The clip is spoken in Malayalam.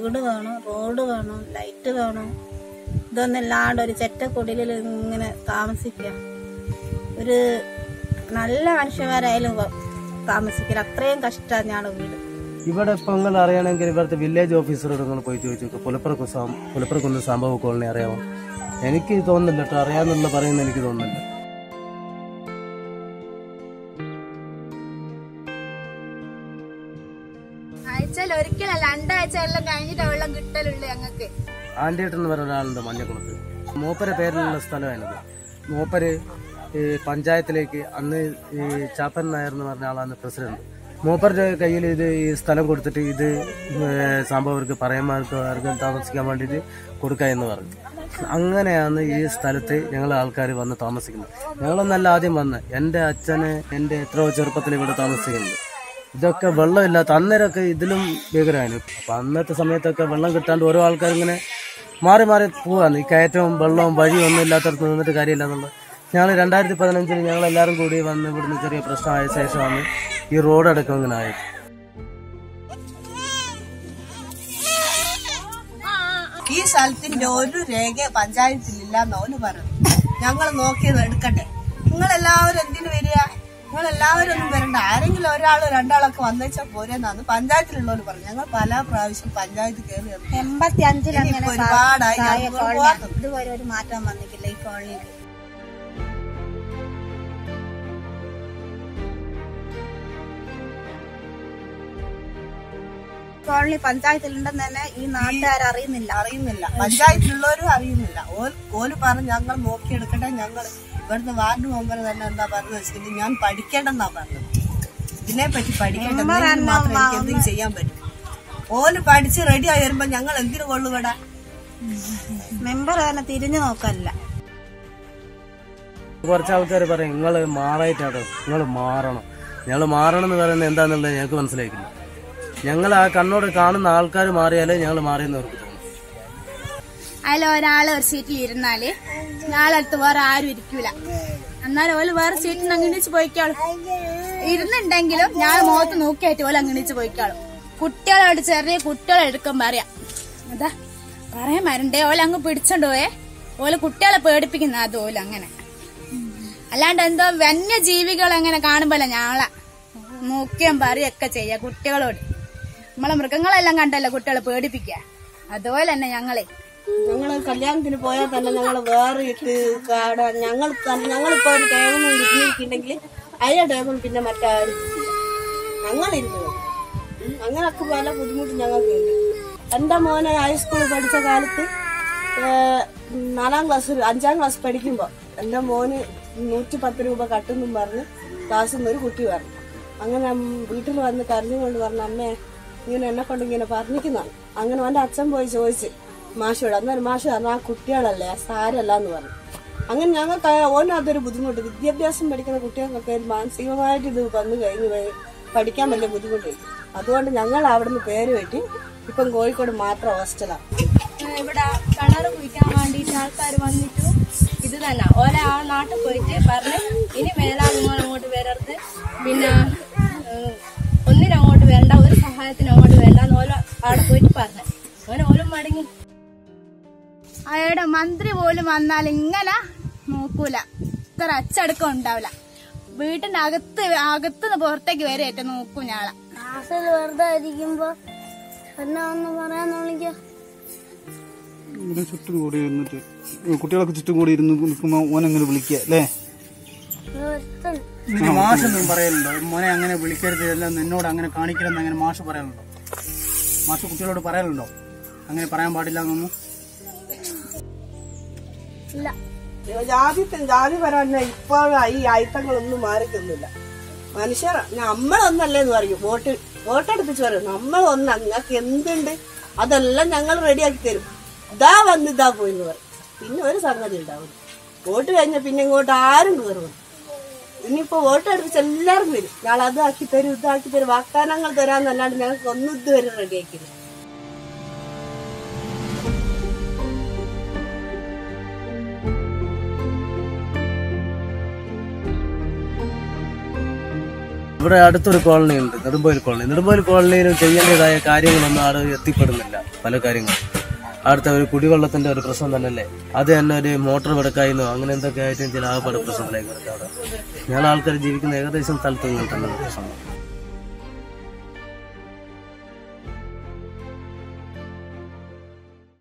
വീട് വേണം റോഡ് വേണം ലൈറ്റ് വേണം ഇതൊന്നും ഇല്ലാണ്ട് ഒരു ചെറ്റക്കുടിലിൽ ഇങ്ങനെ താമസിക്കാം ഒരു നല്ല മനുഷ്യന്മാരായാലും താമസിക്കില്ല. അത്രയും കഷ്ടമാണ് ഞാൻ വീട്. ഇവിടെ ഇപ്പൊ നിങ്ങൾ അറിയണമെങ്കിൽ ഇവിടുത്തെ വില്ലേജ് ഓഫീസറോട് നിങ്ങൾ പോയി ചോദിച്ചു പുലപ്പുറക്കുന്ന് സംഭവ കോളനി അറിയാമോ? എനിക്ക് തോന്നുന്നില്ല കേട്ടോ അറിയാമെന്നുള്ള പറയുന്ന എനിക്ക് തോന്നുന്നില്ല. ഒരിക്കലല്ല പറയുന്ന ഒരാളുണ്ട് മഞ്ഞക്കുളത്ത്. മൂപ്പരെ പേരിലുള്ള സ്ഥലമാണിത്. മൂപ്പര് പഞ്ചായത്തിലേക്ക് അന്ന് ഈ ചാപ്പൻ നായർ എന്ന് പറഞ്ഞ ആളാണ് പ്രസിഡന്റ്. മൂപ്പരുടെ കയ്യിൽ ഇത് ഈ സ്ഥലം കൊടുത്തിട്ട് ഇത് സംഭവർക്ക് പറയന്മാർക്ക് ആർക്കും താമസിക്കാൻ വേണ്ടിയിട്ട് കൊടുക്കുക എന്ന് പറഞ്ഞു. അങ്ങനെയാണ് ഈ സ്ഥലത്ത് ഞങ്ങൾ ആൾക്കാർ വന്ന് താമസിക്കുന്നത്. ഞങ്ങളൊന്നല്ല ആദ്യം വന്ന്. എന്റെ അച്ഛന് എന്റെ എത്രയോ ചെറുപ്പത്തിൽ ഇവിടെ താമസിക്കുന്നുണ്ട്. ഇതൊക്കെ വെള്ളമില്ലാത്ത അന്നേരമൊക്കെ ഇതിലും ഭീകരമായിരുന്നു. അപ്പം അന്നത്തെ സമയത്തൊക്കെ വെള്ളം കിട്ടാണ്ട് ഓരോ ആൾക്കാരിങ്ങനെ മാറി മാറി പോവാന്ന്. ഈ കയറ്റവും വെള്ളവും വഴിയും ഒന്നും ഇല്ലാത്തടത്ത് നിന്നിട്ട് കാര്യമില്ല എന്നുള്ളത് ഞങ്ങൾ രണ്ടായിരത്തി പതിനഞ്ചിൽ ഞങ്ങൾ എല്ലാവരും കൂടി വന്ന് ഇവിടുന്ന് ചെറിയ പ്രശ്നമായ ശേഷമാണ് ഈ റോഡ് അടക്കം ഇങ്ങനെ ആയത്. ഈ സ്ഥലത്തിന്റെ ഒരു രേഖ പഞ്ചായത്തിലില്ല എന്നോൽ പറഞ്ഞു ഞങ്ങൾ നോക്കിയത് എടുക്കട്ടെ. നിങ്ങൾ എല്ലാവരും എന്തിനു വരിക? നിങ്ങൾ എല്ലാവരും ഒന്നും വരണ്ട. ആരെങ്കിലും ഒരാളോ രണ്ടാളൊക്കെ വന്നേച്ചാൽ പോരെന്നാന്ന് പഞ്ചായത്തിലുള്ളവർ പറഞ്ഞു ഞങ്ങൾ പല പ്രാവശ്യം പഞ്ചായത്ത് കയറി. എൺപത്തി അഞ്ചിൽ ഒരുപാടായി. ഞങ്ങൾ ഇതുവരെ ഒരു മാറ്റം വന്നിട്ടില്ല ഈ കോളനിയിൽ കോളനി പഞ്ചായത്തിലുണ്ടെന്ന് തന്നെ ഈ നാട്ടുകാർ അറിയുന്നില്ല. അറിയുന്നില്ല. പഞ്ചായത്തിലുള്ളവരും അറിയുന്നില്ല. ഓൽ ഓൽ പറഞ്ഞ് ഞങ്ങൾ നോക്കിയെടുക്കട്ടെ ഞങ്ങൾ ഇവിടുന്ന് വാർഡ് മെമ്പർ തന്നെ എന്താ പറഞ്ഞു വെച്ചിട്ടുണ്ടെങ്കിൽ ഞാൻ പഠിക്കേണ്ടെന്നാ പറഞ്ഞത്. ഇതിനെ പറ്റി പഠിക്കേണ്ട മാത്രം എനിക്ക് എന്തെങ്കിലും ചെയ്യാൻ പറ്റും? ഓൽ പഠിച്ച് റെഡി ആയി വരുമ്പോ ഞങ്ങൾ എന്തിനു കൊള്ളുവിടാ? മെമ്പർ തന്നെ തിരിഞ്ഞു നോക്കല്ല. കുറച്ച് ആൾക്കാർ പറയും നിങ്ങൾ മാറായിട്ടാട്ടോ നിങ്ങൾ മാറണം. ഞങ്ങൾ മാറണം എന്ന് പറയുന്നത് എന്താണെന്നുള്ളത് ഞങ്ങൾക്ക് മനസ്സിലാക്കില്ല ഞങ്ങൾ ആ കണ്ണോട് കാണുന്ന ആൾക്കാർ മാറിയാലേ ഞങ്ങൾ മാറിയെന്ന് അവർക്ക് തോന്നും. അതിൽ ഒരാൾ ഒരു സീറ്റിൽ ഇരുന്നാൽ ഞാളടുത്ത് വേറെ ആരും ഇരിക്കൂല. എന്നാലും ഓൽ വേറെ സീറ്റിൽ അങ്ങിണിച്ച് പോയിക്കാളും. ഇരുന്നുണ്ടെങ്കിലും ഞാൻ മുഖത്ത് നോക്കിയായിട്ട് ഓൽ അങ്ങണിച്ച് പോയിക്കാളും. കുട്ടികളോട് ചെറിയ കുട്ടികളെ എടുക്കാൻ പറയാം. അതാ പറയാൻ വരണ്ടേ ഓല അങ്ങ് പിടിച്ചോണ്ട് പോയേ. ഓൽ കുട്ടികളെ പേടിപ്പിക്കുന്ന അത് ഓൽ അങ്ങനെ. അല്ലാണ്ട് എന്തോ വന്യജീവികൾ അങ്ങനെ കാണുമ്പോഴല്ല ഞാളെ നോക്കിയാൻ പറയൊക്കെ ചെയ്യാ കുട്ടികളോട്. നമ്മളെ മൃഗങ്ങളെല്ലാം കണ്ടല്ലോ കുട്ടികളെ പേടിപ്പിക്കുക? അതുപോലെ തന്നെ ഞങ്ങളെ. ഞങ്ങൾ കല്യാണത്തിന് പോയാൽ തന്നെ ഞങ്ങൾ വേറെ ഇട്ട് കാട. ഞങ്ങൾ ഞങ്ങളിപ്പോ ഒരു ടേബിൾ ഇരുന്നിട്ടുണ്ടെങ്കിൽ അതിന്റെ ടേബിൾ പിന്നെ മറ്റാരും ഞങ്ങളിരുന്നു അങ്ങനൊക്കെ പല ബുദ്ധിമുട്ടും ഞങ്ങൾക്കുണ്ട് എന്റെ മോനെ ഹൈസ്കൂളിൽ പഠിച്ച കാലത്ത് നാലാം ക്ലാസ് അഞ്ചാം ക്ലാസ് പഠിക്കുമ്പോ എന്റെ മോന് നൂറ്റി പത്ത് രൂപ കട്ടെന്നും പറഞ്ഞ് ക്ലാസ്സിൽ നിന്ന് ഒരു കുട്ടി പറഞ്ഞു. അങ്ങനെ വീട്ടിൽ വന്ന് കരഞ്ഞുകൊണ്ട് പറഞ്ഞു അമ്മേ ഇങ്ങനെ എന്നെ കൊണ്ട് ഇങ്ങനെ പറഞ്ഞിരിക്കുന്നതാണ്. അങ്ങനെ എന്റെ അച്ഛൻ പോയി ചോദിച്ച് മാഷോട് അന്നേരം മാഷ് പറഞ്ഞു ആ കുട്ടികളല്ലേ സാരല്ല എന്ന് പറഞ്ഞു. അങ്ങനെ ഞങ്ങൾക്ക് ഓനും ബുദ്ധിമുട്ട്. വിദ്യാഭ്യാസം പഠിക്കുന്ന കുട്ടികൾക്കൊക്കെ മാനസികമായിട്ട് ഇത് വന്നു കഴിഞ്ഞ് പഠിക്കാൻ വലിയ ബുദ്ധിമുട്ടായി അതുകൊണ്ട് ഞങ്ങൾ അവിടുന്ന് പേര് വെട്ടി ഇപ്പം കോഴിക്കോട് മാത്രം ഹോസ്റ്റലാണ് ഇവിടെ കളർ കുഴിക്കാൻ വേണ്ടിട്ട് ആൾക്കാർ വന്നിട്ടു. ഇത് തന്നെ. ഓരോ ആ നാട്ടിൽ പോയിട്ട് പറഞ്ഞ് ഇനി നിങ്ങൾ അങ്ങോട്ട് വരരുത്. പിന്നെ അയാളുടെ മന്ത്രി പോലും വന്നാൽ ഇങ്ങനെ നോക്കൂല. ഇത്ര അച്ചടക്കം ഉണ്ടാവില്ല. വീട്ടിന്റെ അകത്ത് അകത്തുനിന്ന് പുറത്തേക്ക് വരെ ഏറ്റവും നോക്കും ഞാളെ ക്ലാസ്സിൽ വെറുതെ ഇരിക്കുമ്പോ എന്നാ ഒന്ന് പറയാന്നുണ്ടെങ്കിൽ ഇവിടെ ചുറ്റും കൂടി ഇരുന്നിട്ട് കുട്ടികളൊക്കെ ചുറ്റും കൂടി ഇരുന്ന് നിൽക്കുമ്പോ ഓനെങ്ങനെ വിളിക്കുക അല്ലേ? മാഷൊന്നും പറയലുണ്ടോ? മോനെ അങ്ങനെ വിളിക്കരുത് എല്ലാം നിന്നോട് അങ്ങനെ കാണിക്കരുതെന്ന് അങ്ങനെ മാഷ് പറയാനുണ്ടോ മാഷ് കുട്ടികളോട് പറയാനുണ്ടോ അങ്ങനെ പറയാൻ പാടില്ല എന്നൊന്നും? ജാതി ജാതി പരാജന ഇപ്പോൾ ഈ ആയുധങ്ങളൊന്നും മാറിക്കുന്നില്ല മനുഷ്യർ നമ്മളൊന്നല്ലേന്ന് പറയും. വോട്ട് വോട്ടെടുപ്പിച്ച് പറയും. നമ്മളൊന്ന് നിങ്ങൾക്ക് എന്തുണ്ട്? അതെല്ലാം ഞങ്ങൾ റെഡിയാക്കി തരും. ഇതാ വന്ന് ഇതാ പോയി എന്ന് പറയും. പിന്നെ ഒരു സംഗതി ഉണ്ടാവും. വോട്ട് കഴിഞ്ഞ പിന്നെ ഇങ്ങോട്ട് ആരും കയറും ഇനിയിപ്പോ വോട്ട് അടുപ്പിച്ച് എല്ലാവരും വരും. ഞങ്ങൾ അതാക്കി തരും ഇതാക്കി തരും വാഗ്ദാനങ്ങൾ തരാന്നല്ലാണ്ട് ഞങ്ങൾക്ക് ഒന്നും ഇതുവരെ റെഡിയാക്കില്ല ഇവിടെ അടുത്തൊരു കോളനി ഉണ്ട് നെടുമ്പോയിൽ കോളനി. നെടുമ്പോയിൽ കോളനിയിൽ ചെയ്യേണ്ടതായ കാര്യങ്ങളൊന്നും ആട് എത്തിപ്പെടുന്നില്ല പല കാര്യങ്ങളും. അവിടുത്തെ ഒരു കുടിവെള്ളത്തിന്റെ ഒരു പ്രശ്നം തന്നെയല്ലേ? അത് തന്നെ ഒരു മോട്ടോർ വെടുക്കായിരുന്നു അങ്ങനെ എന്തൊക്കെ ആയിട്ടും ചില ആകപ്പാട് പ്രശ്നത്തിലേക്ക് കിടക്കാം ആൾക്കാർ ജീവിക്കുന്ന ഏകദേശം സ്ഥലത്ത് ഇങ്ങനെ തന്നെ